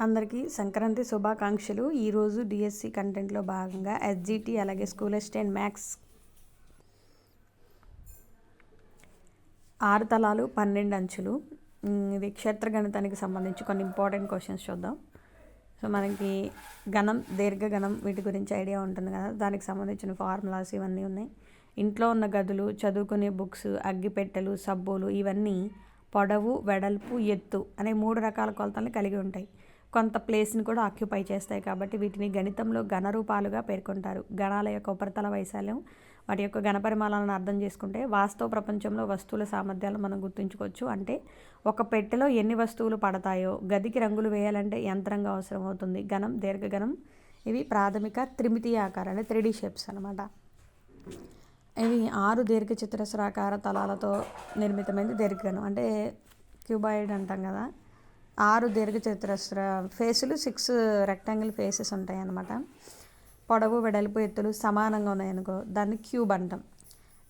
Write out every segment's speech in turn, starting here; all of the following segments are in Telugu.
అందరికీ సంక్రాంతి శుభాకాంక్షలు. ఈరోజు డిఎస్సి కంటెంట్లో భాగంగా ఎస్జిటి అలాగే స్కూల్ అసిస్టెంట్ మ్యాథ్స్ ఆరు తలాలు పన్నెండు అంచులు. ఇది క్షేత్ర గణితానికి సంబంధించి కొన్ని ఇంపార్టెంట్ క్వశ్చన్స్ చూద్దాం. సో మనకి గణం దీర్ఘగణం వీటి గురించి ఐడియా ఉంటుంది కదా. దానికి సంబంధించిన ఫార్ములాస్ ఇవన్నీ ఉన్నాయి. ఇంట్లో ఉన్న గదులు చదువుకునే బుక్స్ అగ్గిపెట్టెలు సబ్బులు ఇవన్నీ పొడవు వెడల్పు ఎత్తు అనే మూడు రకాల కొలతలను కలిగి ఉంటాయి. కొంత ప్లేస్ని కూడా ఆక్యుపై చేస్తాయి కాబట్టి వీటిని గణితంలో ఘనరూపాలుగా పేర్కొంటారు. గణాల యొక్క ఉపరితల వైశాల్యం వాటి యొక్క ఘనపరిమాణాలను అర్థం చేసుకుంటే వాస్తవ ప్రపంచంలో వస్తువుల సామర్థ్యాలు మనం గుర్తుంచుకోవచ్చు. అంటే ఒక పెట్టెలో ఎన్ని వస్తువులు పడతాయో గదికి రంగులు వేయాలంటే యంత్రంగా అవసరం అవుతుంది. ఘనం దీర్ఘఘనం ఇవి ప్రాథమిక త్రిమితీయ ఆకారాలు త్రీ షేప్స్ అనమాట ఇవి ఆరు దీర్ఘ చతురస్రాకార తలాలతో నిర్మితమైనది దీర్ఘఘనం. అంటే క్యూబాయిడ్ అంటాం కదా. ఆరు దీర్ఘ చతురస్ర ఫేసులు సిక్స్ రెక్టాంగిల్ ఫేసెస్ ఉంటాయి అన్నమాట పొడవు వెడల్పు ఎత్తులు సమానంగా ఉన్నాయనుకో దాన్ని క్యూబ్ అంటాం.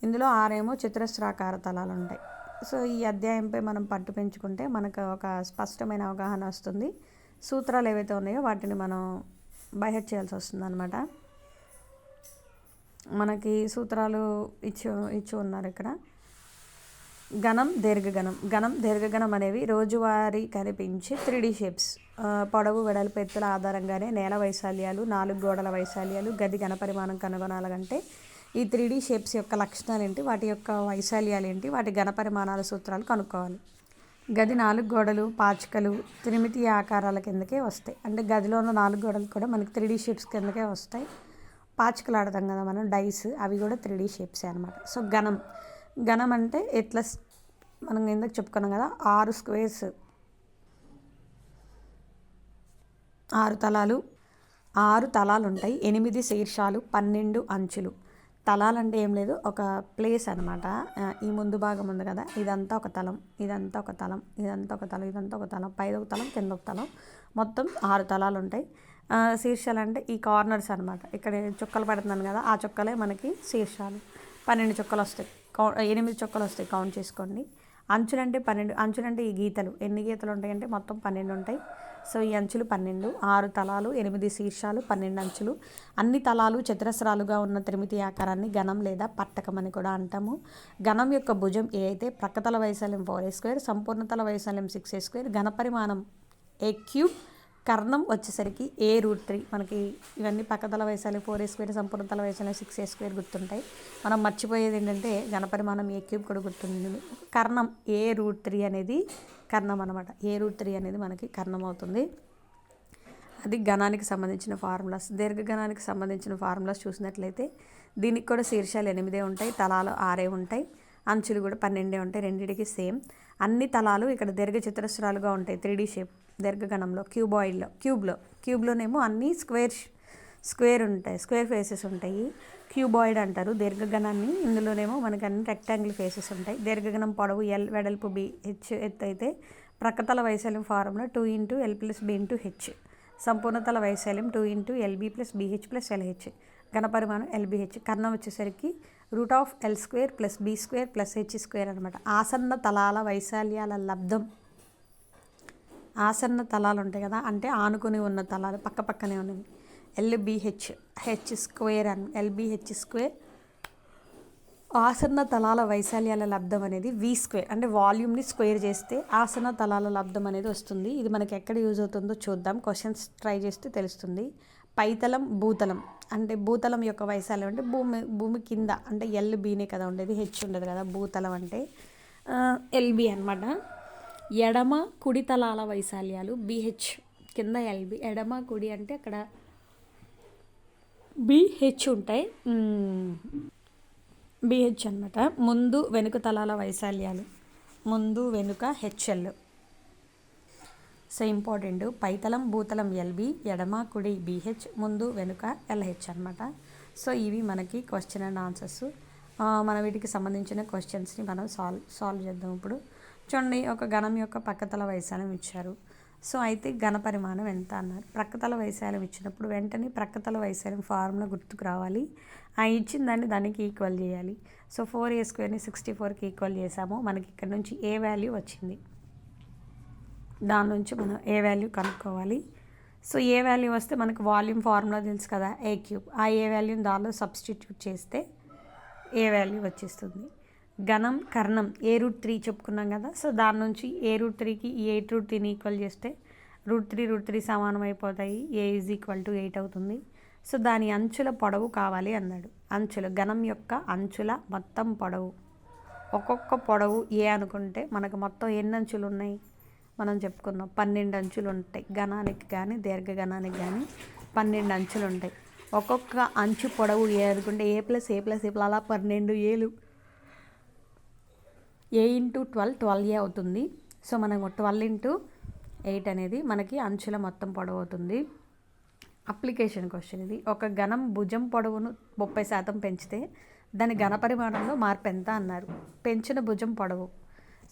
ఇందులో ఆరేమో చతురస్రాకార తలాలు ఉంటాయి సో ఈ అధ్యాయంపై మనం పట్టు పెంచుకుంటే మనకు ఒక స్పష్టమైన అవగాహన వస్తుంది. సూత్రాలు ఏవైతే ఉన్నాయో వాటిని మనం బైహెడ్ చేయాల్సి వస్తుంది అనమాట మనకి సూత్రాలు ఇచ్చి ఇచ్చి ఉన్నారు ఇక్కడ. ఘనం దీర్ఘగణం ఘనం దీర్ఘగణం అనేవి రోజువారీ కనిపించే త్రీడి షేప్స్. పొడవు వెడల్పు ఎత్తుల ఆధారంగానే నేల వైశాల్యాలు నాలుగు గోడల వైశాల్యాలు గది ఘన పరిమాణం కనుగొనాలంటే ఈ త్రీడి షేప్స్ యొక్క లక్షణాలు ఏంటి వాటి యొక్క వైశాల్యాలు ఏంటి వాటి ఘన పరిమాణాల సూత్రాలు కనుక్కోవాలి. గది నాలుగు గోడలు పాచికలు త్రిమితి ఆకారాల కిందకే వస్తాయి. అంటే గదిలో ఉన్న నాలుగు గోడలు కూడా మనకి త్రీడి షేప్స్ కిందకే వస్తాయి. పాచికలు ఆడతాం కదా మనం డైస్ అవి కూడా త్రీ డి షేప్సే అనమాట సో ఘనం. ఘనం అంటే ఎట్లా మనం ఇందాక చెప్పుకున్నాం కదా ఆరు స్క్వేర్స్. ఆరు తలాలు. ఆరు తలాలు ఉంటాయి ఎనిమిది శీర్షాలు పన్నెండు అంచులు. తలాలు అంటే ఏం లేదు ఒక ప్లేస్ అనమాట ఈ ముందు భాగం ఉంది కదా ఇదంతా ఒక తలం ఇదంతా ఒక తలం ఇదంతా ఒక తలం ఇదంతా ఒక తలం పైద ఒక తలం కింద ఒక తలం. మొత్తం ఆరు తలాలు ఉంటాయి శీర్షాలు అంటే ఈ కార్నర్స్ అనమాట ఇక్కడ చుక్కలు పడుతున్నాను కదా ఆ చుక్కలే మనకి శీర్షాలు. పన్నెండు చుక్కలు వస్తాయి కౌ ఎనిమిది చొక్కలు వస్తాయి కౌంట్ చేసుకోండి. అంచులంటే పన్నెండు అంచులంటే ఈ గీతలు. ఎన్ని గీతలు ఉంటాయంటే మొత్తం పన్నెండు ఉంటాయి. సో ఈ అంచులు పన్నెండు ఆరు తలాలు ఎనిమిది శీర్షాలు పన్నెండు అంచులు. అన్ని తలాలు చతురస్రాలుగా ఉన్న త్రిమితి ఆకారాన్ని గణం లేదా పట్టకం అని కూడా అంటాము. గణం యొక్క భుజం ఏ అయితే ప్రక్కతల వైశాల్యం ఫోర్ ఏ స్క్వేర్ సంపూర్ణతల వైశాల్యం సిక్స్ ఏ స్క్వేర్ ఘనపరిమాణం ఏ క్యూబ్ కర్ణం వచ్చేసరికి ఏ రూట్ త్రీ మనకి ఇవన్నీ పక్కతల వయసాలు ఫోర్ ఏ స్క్వేర్ సంపూర్ణతల వయసాలు సిక్స్ ఏ స్క్వేర్ గుర్తుంటాయి. మనం మర్చిపోయేది ఏంటంటే ఘనపరిమాణం ఏ క్యూబ్ కూడా గుర్తుంది కర్ణం ఏ రూట్ త్రీ అనేది కర్ణం అనమాట ఏ రూట్ త్రీ అనేది మనకి కర్ణం అవుతుంది. అది గణానికి సంబంధించిన ఫార్ములాస్. దీర్ఘగణానికి సంబంధించిన ఫార్ములాస్ చూసినట్లయితే దీనికి కూడా శీర్షాలు ఎనిమిదే ఉంటాయి తలాలు ఆరే ఉంటాయి అంచులు కూడా పన్నెండే ఉంటాయి రెండింటికి సేమ్. అన్ని తలాలు ఇక్కడ దీర్ఘ చతురస్రాలుగా ఉంటాయి త్రీ షేప్ దీర్ఘగణంలో క్యూబాయిడ్లో క్యూబ్లో క్యూబ్లోనేమో అన్ని స్క్వేర్ స్క్వేర్ ఉంటాయి స్క్వేర్ ఫేసెస్ ఉంటాయి. క్యూబాయిడ్ అంటారు దీర్ఘగణాన్ని. ఇందులోనేమో మనకి అన్ని రెక్టాంగిల్ ఫేసెస్ ఉంటాయి. దీర్ఘగణం పొడవు ఎల్ వెడల్పు బి హెచ్ ఎత్తు అయితే ప్రక్కతల వైశాల్యం formula two into L plus B into H. సంపూర్ణతల వైశాల్యం two into LB plus BH plus LH ఘనపరిమాణం LBH కర్ణం వచ్చేసరికి root of L square plus B square plus H square అనమాట ఆసన్న తలాల వైశాల్యాల లబ్ధం. ఆసన్న తలాలు ఉంటాయి కదా అంటే ఆనుకుని ఉన్న తలాలు పక్క పక్కనే ఉన్నవి. L B H H square అని ఎల్బిహెచ్ స్క్వేర్. ఆసన్న తలాల వైశాల్యాల లబ్ధం అనేది వి స్క్వేర్ అంటే వాల్యూమ్ని స్క్వేర్ చేస్తే ఆసన తలాల లబ్ధం అనేది వస్తుంది. ఇది మనకి ఎక్కడ యూజ్ అవుతుందో చూద్దాం. క్వశ్చన్స్ ట్రై చేస్తే తెలుస్తుంది. పైతలం భూతలం అంటే భూతలం యొక్క వైశాల్యం అంటే భూమి భూమి కింద అంటే ఎల్ బీనే కదా ఉండేది హెచ్ ఉండదు కదా భూతలం అంటే ఎల్బి అనమాట ఎడమ కుడి తలాల వైశాల్యాలు బిహెచ్ కింద ఎల్బి ఎడమ కుడి అంటే అక్కడ బిహెచ్ ఉంటాయి. బిహెచ్ అనమాట ముందు వెనుక తలాల వైశాల్యాలు ముందు వెనుక హెచ్ఎల్ సో ఇంపార్టెంట్ పైతలం భూతలం ఎల్బి ఎడమ కుడి బిహెచ్ ముందు వెనుక ఎల్హెచ్ అనమాట సో ఇవి మనకి క్వశ్చన్ అండ్ ఆన్సర్స్ మన వీటికి సంబంధించిన క్వశ్చన్స్ని మనం సాల్వ్ సాల్వ్ చేద్దాం ఇప్పుడు. చూడండి ఒక గణం యొక్క పక్కతల వైశాల్యం ఇచ్చారు. సో అయితే ఘన పరిమాణం ఎంత అన్నారు. ప్రక్కతల వైశాల్యం ఇచ్చినప్పుడు వెంటనే ప్రక్కతల వైశాల్యం ఫార్ములా గుర్తుకు రావాలి. ఆ ఇచ్చిన దాన్ని దానికి ఈక్వల్ చేయాలి. సో ఫోర్ ఏ స్క్వేర్ని సిక్స్టీ ఫోర్కి ఈక్వల్ చేసాము మనకి ఇక్కడ నుంచి ఏ వాల్యూ వచ్చింది? దాని నుంచి మనం ఏ వాల్యూ కనుక్కోవాలి? సో ఏ వాల్యూ వస్తే మనకు వాల్యూమ్ ఫార్ములా తెలుసు కదా ఏ క్యూబ్. ఆ ఏ వాల్యూని దానిలో సబ్స్టిట్యూట్ చేస్తే ఏ వాల్యూ వచ్చేస్తుంది? ఘనం కర్ణం ఏ రూట్ త్రీ చెప్పుకున్నాం కదా సో దాని నుంచి ఏ రూట్ త్రీకి ఈ ఎయిట్ రూట్ త్రీని ఈక్వల్ చేస్తే రూట్ త్రీ రూట్ త్రీ సమానం అయిపోతాయి A is equal to eight అవుతుంది. సో దాని అంచుల పొడవు కావాలి అన్నాడు. అంచులు ఘనం యొక్క అంచుల మొత్తం పొడవు. ఒక్కొక్క పొడవు ఏ అనుకుంటే మనకు మొత్తం ఎన్ని అంచులు ఉన్నాయి? మనం చెప్పుకుందాం. పన్నెండు అంచులు ఉంటాయి. ఘనానికి కానీ దీర్ఘఘనానికి కానీ పన్నెండు అంచులు ఉంటాయి. ఒక్కొక్క అంచు పొడవు ఏ అనుకుంటే A plus A plus A plus అలా పన్నెండు ఏలు. A into twelve twelve A అవుతుంది. సో మనకు ట్వెల్వ్ ఇంటూ ఎయిట్ అనేది మనకి అంచుల మొత్తం పొడవు అవుతుంది అప్లికేషన్ క్వశ్చన్ ఇది. ఒక ఘనం భుజం పొడవును ముప్పై శాతం పెంచితే దాని ఘన పరిమాణంలో మార్పు ఎంత అన్నారు. పెంచిన భుజం పొడవు.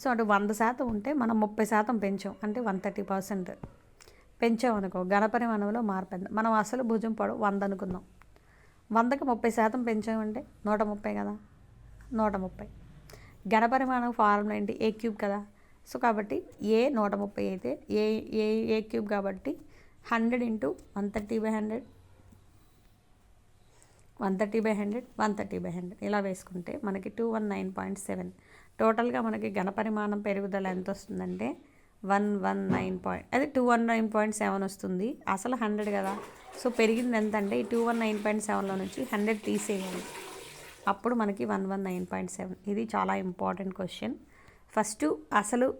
సో అటు వంద శాతం ఉంటే మనం ముప్పై శాతం పెంచాం. అంటే వన్ థర్టీ పర్సెంట్. పెంచాం అనుకో ఘన పరిమాణంలో మార్పు ఎంత? మనం అసలు భుజం పొడవు వంద అనుకుందాం. వందకి ముప్పై శాతం పెంచామంటే నూట ముప్పై కదా? నూట ముప్పై. ఘన పరిమాణం ఫార్ములా ఏంటి ఏ క్యూబ్ కదా. సో కాబట్టి ఏ నూట ముప్పై అయితే ఏ ఏ ఏ క్యూబ్ కాబట్టి hundred into one thirty by hundred one thirty by hundred one thirty by hundred ఇలా వేసుకుంటే మనకి two one nine point seven. టోటల్గా మనకి ఘనపరిమాణం పెరుగుదల ఎంత వస్తుందంటే వన్ వన్ నైన్ పాయింట్ అదే two one nine point seven వస్తుంది. అసలు హండ్రెడ్ కదా. సో పెరిగింది ఎంత అంటే ఈ టూ వన్ నైన్ పాయింట్ సెవెన్లో నుంచి హండ్రెడ్ తీసేయాలి. అప్పుడు మనకి one one nine point seven. ఇది చాలా ఇంపార్టెంట్ క్వశ్చన్. ఫస్ట్ అసలు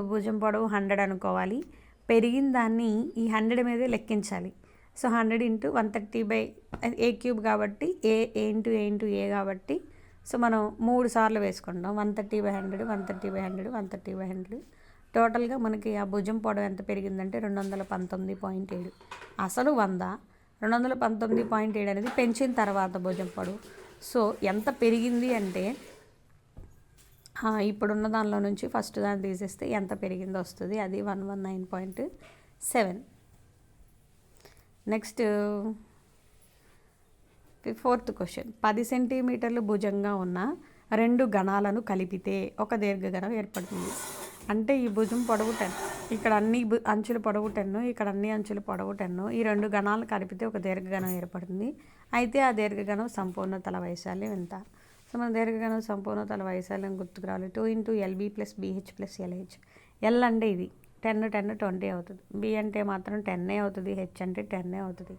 భుజం పొడవు హండ్రెడ్ అనుకోవాలి. పెరిగిన దాన్ని ఈ హండ్రెడ్ మీదే లెక్కించాలి. So hundred into one thirty by A cube కాబట్టి A A into A into ఏ కాబట్టి సో మనం మూడు సార్లు వేసుకుంటాం. One thirty by hundred one thirty by hundred one thirty by hundred. టోటల్గా మనకి ఆ భుజం పొడవు ఎంత పెరిగిందంటే రెండు వందల పంతొమ్మిది పాయింట్ ఏడు. అసలు వంద రెండు వందల పంతొమ్మిది పాయింట్ ఏడు అనేది పెంచిన తర్వాత భుజం పొడవు. సో ఎంత పెరిగింది అంటే ఇప్పుడున్న దానిలో నుంచి ఫస్ట్ దాన్ని తీసేస్తే ఎంత పెరిగిందో వస్తుంది. అది one one nine point seven. Next fourth question. పది సెంటీమీటర్లు భుజంగా ఉన్న రెండు గణాలను కలిపితే ఒక దీర్ఘగణం ఏర్పడుతుంది. అంటే ఈ భుజం పొడవు టెన్. ఇక్కడ అన్ని అంచులు పొడవు టెన్ను ఇక్కడ అన్ని అంచులు పొడవు టెన్ను ఈ రెండు గణాలు కలిపితే ఒక దీర్ఘగణం ఏర్పడుతుంది. అయితే ఆ దీర్ఘగణం సంపూర్ణ తల వైశాల్యం ఎంత? సో మన దీర్ఘగణం సంపూర్ణ తల వైశాల్యం గుర్తుకు రావాలి. Two into LB plus BH plus LH L అంటే ఇది. టెన్ టెన్ ట్వంటీ అవుతుంది. బి అంటే మాత్రం టెన్నే అవుతుంది. హెచ్ అంటే టెన్నే అవుతుంది.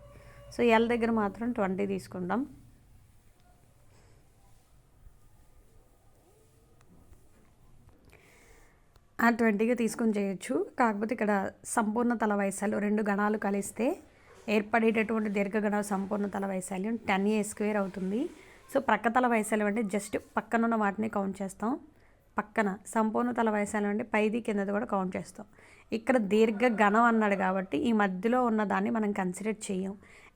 సో ఎల్ దగ్గర మాత్రం ట్వంటీ తీసుకుంటాం ఆ ట్వంటీగా తీసుకొని చేయొచ్చు. కాకపోతే ఇక్కడ సంపూర్ణ తల వైశాల్యం రెండు గణాలు కలిస్తే ఏర్పడేటటువంటి దీర్ఘగణ సంపూర్ణ తల వైశాల్యం టెన్ ఏ స్క్వేర్ అవుతుంది. సో ప్రక్క తల వైశాల్యం అంటే జస్ట్ పక్కనున్న వాటిని కౌంట్ చేస్తాం. పక్కన సంపూర్ణ తల వైశాల్యం అంటే పైది కిందది కూడా కౌంట్ చేస్తాం. ఇక్కడ దీర్ఘ గణం అన్నాడు కాబట్టి ఈ మధ్యలో ఉన్న దాన్ని మనం కన్సిడర్ చేయం.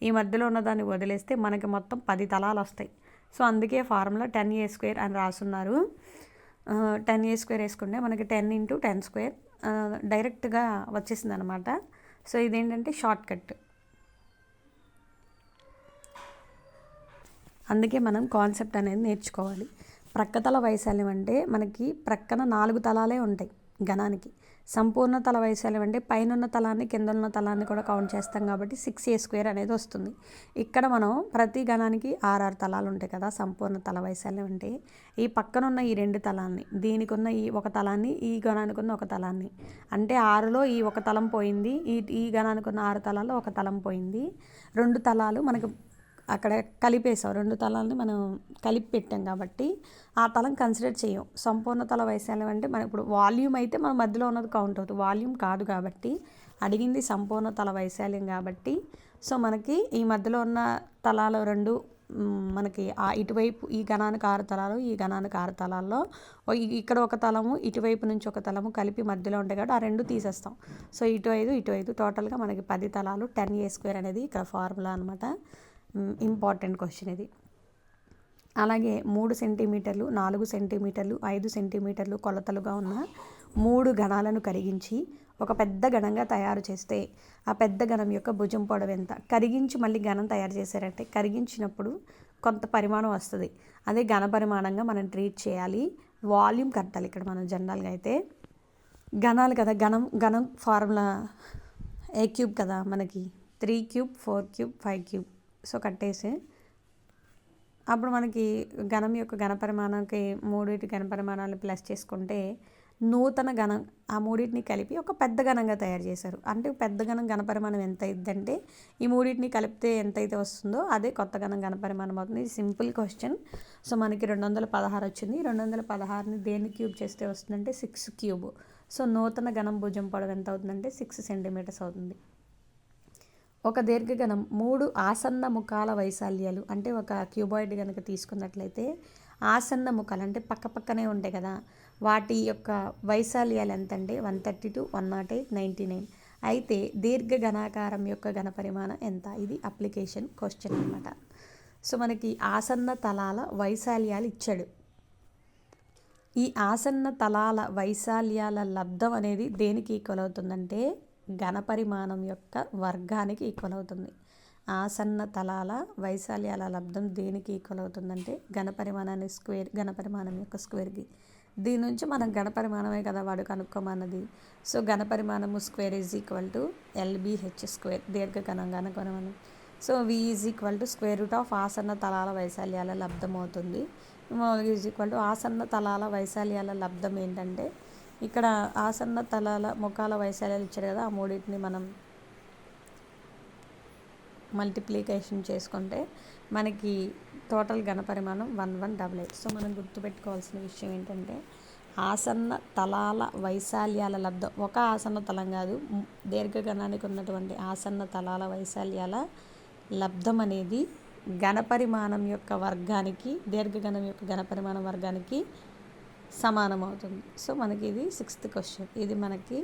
ఈ మధ్యలో ఉన్న దాన్ని వదిలేస్తే మనకి మొత్తం పది తలాలు వస్తాయి. సో అందుకే ఫార్ములా టెన్ ఏ స్క్వేర్ అని రాసున్నారు. టెన్ ఏ స్క్వేర్ వేసుకుంటే మనకి టెన్ ఇంటూ టెన్ స్క్వేర్ డైరెక్ట్గా వచ్చేసింది అనమాట సో ఇదేంటంటే షార్ట్ కట్ అందుకే మనం కాన్సెప్ట్ అనేది నేర్చుకోవాలి. ప్రక్కతల వైశాల్యం అంటే మనకి ప్రక్కన నాలుగు తలాలే ఉంటాయి. ఘనానికి. సంపూర్ణ తల వైశాల్యం అంటే పైన తలాన్ని కింద ఉన్న తలాన్ని కూడా కౌంట్ చేస్తాం కాబట్టి సిక్స్ ఏ స్క్వేర్ అనేది వస్తుంది. ఇక్కడ మనం ప్రతి గణానికి ఆర్ఆర్ తలాలు ఉంటాయి కదా సంపూర్ణ తల వైశాల్యం అంటే ఈ పక్కన ఉన్న ఈ రెండు తలాన్ని దీనికి ఉన్న ఈ ఒక తలాన్ని ఈ గణానికి ఉన్న ఒక తలాన్ని. అంటే ఆరులో ఈ ఒక తలం పోయింది ఈ ఈ గణానికి ఉన్న ఆరు తలాల్లో ఒక తలం పోయింది. రెండు తలాలు మనకు అక్కడ కలిపేసాం. రెండు తలాలని మనం కలిపి పెట్టాం కాబట్టి ఆ తలం కన్సిడర్ చేయం. సంపూర్ణ తల వైశాల్యం అంటే మనం ఇప్పుడు వాల్యూమ్ అయితే మన మధ్యలో ఉన్నది కౌంట్ అవుతుంది. వాల్యూమ్ కాదు కాబట్టి అడిగింది సంపూర్ణ తల వైశాల్యం కాబట్టి. సో మనకి ఈ మధ్యలో ఉన్న తలాలు రెండు మనకి ఆ ఇటువైపు ఈ గణానికి ఆరు తలాలు ఈ గణానికి ఆరు తలాల్లో ఇక్కడ ఒక తలము ఇటువైపు నుంచి ఒక తలము కలిపి మధ్యలో ఉంటాయి కాబట్టి ఆ రెండు తీసేస్తాం. సో ఇటు ఐదు ఇటు ఐదు. టోటల్గా మనకి పది తలాలు టెన్ ఏ స్క్వేర్ అనేది ఇక్కడ ఫార్ములా అనమాట ఇంపార్టెంట్ క్వశ్చన్ ఇది. అలాగే మూడు సెంటీమీటర్లు నాలుగు సెంటీమీటర్లు ఐదు సెంటీమీటర్లు కొలతలుగా ఉన్న మూడు గణాలను కరిగించి ఒక పెద్ద గణంగా తయారు చేస్తే ఆ పెద్ద గణం యొక్క భుజం పొడవు ఎంత? కరిగించి మళ్ళీ గణం తయారు చేశారంటే కరిగించినప్పుడు కొంత పరిమాణం వస్తుంది. అదే ఘన పరిమాణంగా మనం ట్రీట్ చేయాలి. వాల్యూమ్ కట్టాలి ఇక్కడ మనం జనరల్గా అయితే. గణాలు కదా గణం గణం ఫార్ములా ఏ క్యూబ్ కదా మనకి? Three cube four cube five cube. So కట్టేసి. అప్పుడు మనకి ఘనం యొక్క ఘనపరిమాణంకి మూడింటి ఘనపరిమాణాలు ప్లస్ చేసుకుంటే నూతన ఘనం ఆ మూడింటిని కలిపి ఒక పెద్ద ఘనంగా తయారు చేశారు. అంటే పెద్ద ఘనం ఘనపరిమాణం ఎంత అయిద్దంటే ఈ మూడింటిని కలిపితే ఎంత అయితే వస్తుందో అదే కొత్త ఘనం ఘనపరిమాణం అవుతుంది. ఇది సింపుల్ క్వశ్చన్ సో మనకి రెండు వందల పదహారు వచ్చింది. రెండు వందల పదహారుని దేన్ని క్యూబ్ చేస్తే వస్తుందంటే సిక్స్ క్యూబ్ సో నూతన ఘనం భుజం పొడవు ఎంత అవుతుందంటే సిక్స్ సెంటీమీటర్స్ అవుతుంది. ఒక దీర్ఘగణం మూడు ఆసన్న ముఖాల వైశాల్యాలు. అంటే ఒక క్యూబాయిడ్ కనుక తీసుకున్నట్లయితే ఆసన్న ముఖాలు అంటే పక్క పక్కనే ఉంటాయి కదా. వాటి యొక్క వైశాల్యాలు ఎంత అంటే one thirty two one nought eight ninety nine. అయితే దీర్ఘఘనాకారం యొక్క ఘన పరిమాణం ఎంత? ఇది అప్లికేషన్ క్వశ్చన్ అనమాట సో మనకి ఆసన్న తలాల వైశాల్యాలు ఇచ్చాడు. ఈ ఆసన్న తలాల వైశాల్యాల లబ్ధం అనేది దేనికి ఈక్వల్ అవుతుందంటే ఘనపరిమాణం యొక్క వర్గానికి ఈక్వల్ అవుతుంది. ఆసన్న తలాల వైశాల్యాల లబ్ధం దేనికి ఈక్వల్ అవుతుందంటే ఘనపరిమాణాన్ని స్క్వేర్ ఘనపరిమాణం యొక్క స్క్వేర్కి దీని నుంచి మనం ఘనపరిమాణమే కదా వాడు కనుక్కోమన్నది. So ఘనపరిమాణము square is equal to L B H square దీర్ఘఘనం ఘనపరిమాణం so V is equal to square root of ఆసన్న తలాల వైశాల్యాల లబ్ధం అవుతుంది. ఈజ్ ఈక్వల్ టు ఆసన్న తలాల వైశాల్యాల లబ్ధం ఏంటంటే ఇక్కడ ఆసన్న తలాల ముఖాల వైశాల్యాలు ఇచ్చారు కదా ఆ మూడింటిని మనం మల్టిప్లికేషన్ చేసుకుంటే మనకి total ఘనపరిమాణం one one double eight so మనం గుర్తుపెట్టుకోవాల్సిన విషయం ఏంటంటే ఆసన్న తలాల వైశాల్యాల లబ్ధం ఒక ఆసన్న తలం కాదు దీర్ఘగణానికి ఉన్నటువంటి ఆసన్న తలాల వైశాల్యాల లబ్ధం అనేది ఘనపరిమాణం యొక్క వర్గానికి దీర్ఘగణం యొక్క ఘనపరిమాణం వర్గానికి సమానం అవుతుంది సో మనకి ఇది సిక్స్త్ క్వశ్చన్ ఇది మనకి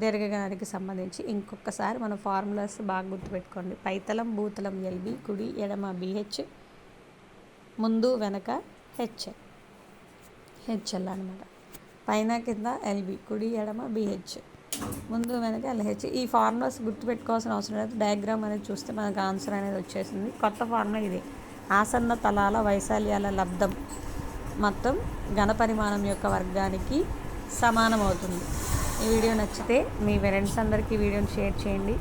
దీర్ఘగణానికి సంబంధించి ఇంకొకసారి మన ఫార్ములాస్ బాగా గుర్తుపెట్టుకోండి. పైతలం భూతలం ఎల్బి కుడి ఎడమ బిహెచ్ ముందు వెనక హెచ్ఎల్ హెచ్ఎల్ అనమాట పైన కింద ఎల్బి కుడి ఎడమ బిహెచ్ ముందు వెనక ఎల్హెచ్ ఈ ఫార్ములాస్ గుర్తుపెట్టుకోవాల్సిన అవసరం లేదు. డయాగ్రామ్ అనేది చూస్తే మనకు ఆన్సర్ అనేది వచ్చేసింది. కొత్త ఫార్ములా ఇది. ఆసన్న తలాల వైశాల్యాల లబ్ధం. మొత్తం ఘన పరిమాణం యొక్క వర్గానికి సమానం అవుతుంది ఈ వీడియో నచ్చితే మీ ఫ్రెండ్స్ అందరికీ వీడియోని షేర్ చేయండి.